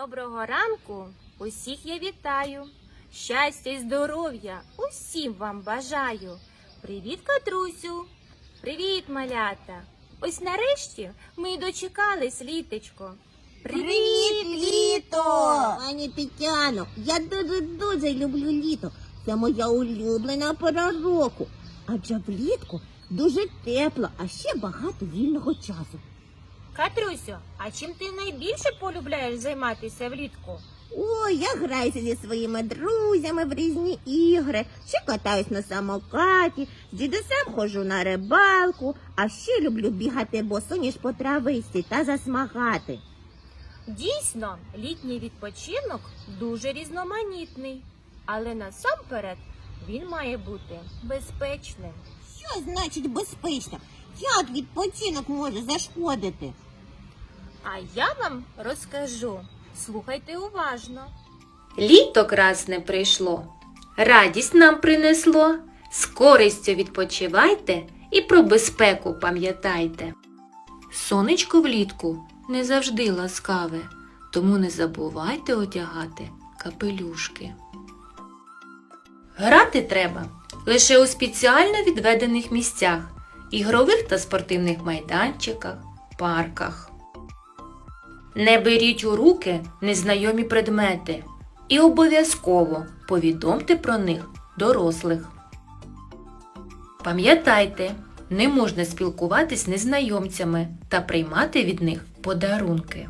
Доброго ранку! Усіх я вітаю! Щастя і здоров'я усім вам бажаю! Привіт, Катрусю! Привіт, малята! Ось нарешті ми й дочекались літечко. Привіт, літо! Пані Тетяно, я дуже-дуже люблю літо. Це моя улюблена пора року. Адже влітку дуже тепло, а ще багато вільного часу. Катрусю, а чим ти найбільше полюбляєш займатися влітку? Ой, я граюся зі своїми друзями в різні ігри, ще катаюсь на самокаті, з дідусем ходжу на рибалку, а ще люблю бігати босоніж по трависті та засмагати. Дійсно, літній відпочинок дуже різноманітний, але насамперед він має бути безпечним. Що значить безпечно? Як відпочинок може зашкодити? А я вам розкажу. Слухайте уважно. Літо красне прийшло, радість нам принесло. З користю відпочивайте і про безпеку пам'ятайте. Сонечко влітку не завжди ласкаве, тому не забувайте одягати капелюшки. Грати треба лише у спеціально відведених місцях, ігрових та спортивних майданчиках, парках. Не беріть у руки незнайомі предмети і обов'язково повідомте про них дорослих. Пам'ятайте, не можна спілкуватись з незнайомцями та приймати від них подарунки.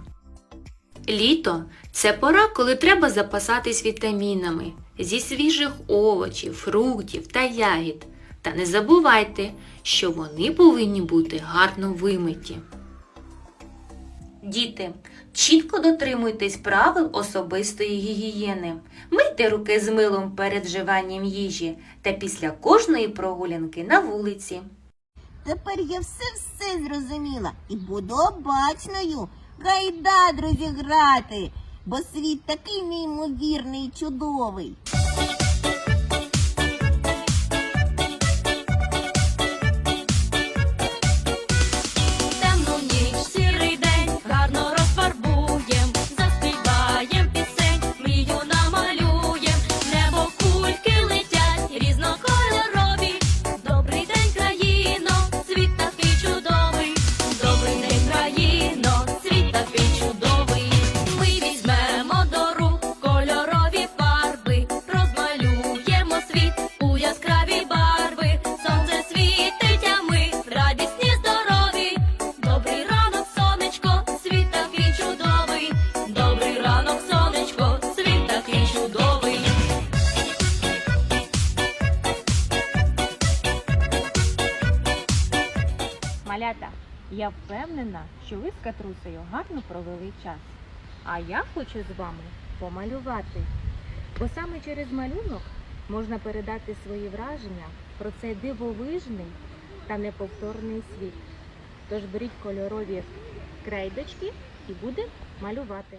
Літо це пора, коли треба запасатись вітамінами зі свіжих овочів, фруктів та ягід. Та не забувайте, що вони повинні бути гарно вимиті. Діти, чітко дотримуйтесь правил особистої гігієни. Мийте руки з милом перед вживанням їжі та після кожної прогулянки на вулиці. Тепер я все-все зрозуміла і буду обачною. Гайда, друзі, грати, бо світ такий неймовірний і чудовий. Малята, я впевнена, що ви з Катрусею гарно провели час. А я хочу з вами помалювати. Бо саме через малюнок можна передати свої враження про цей дивовижний та неповторний світ. Тож беріть кольорові крейдочки і будемо малювати.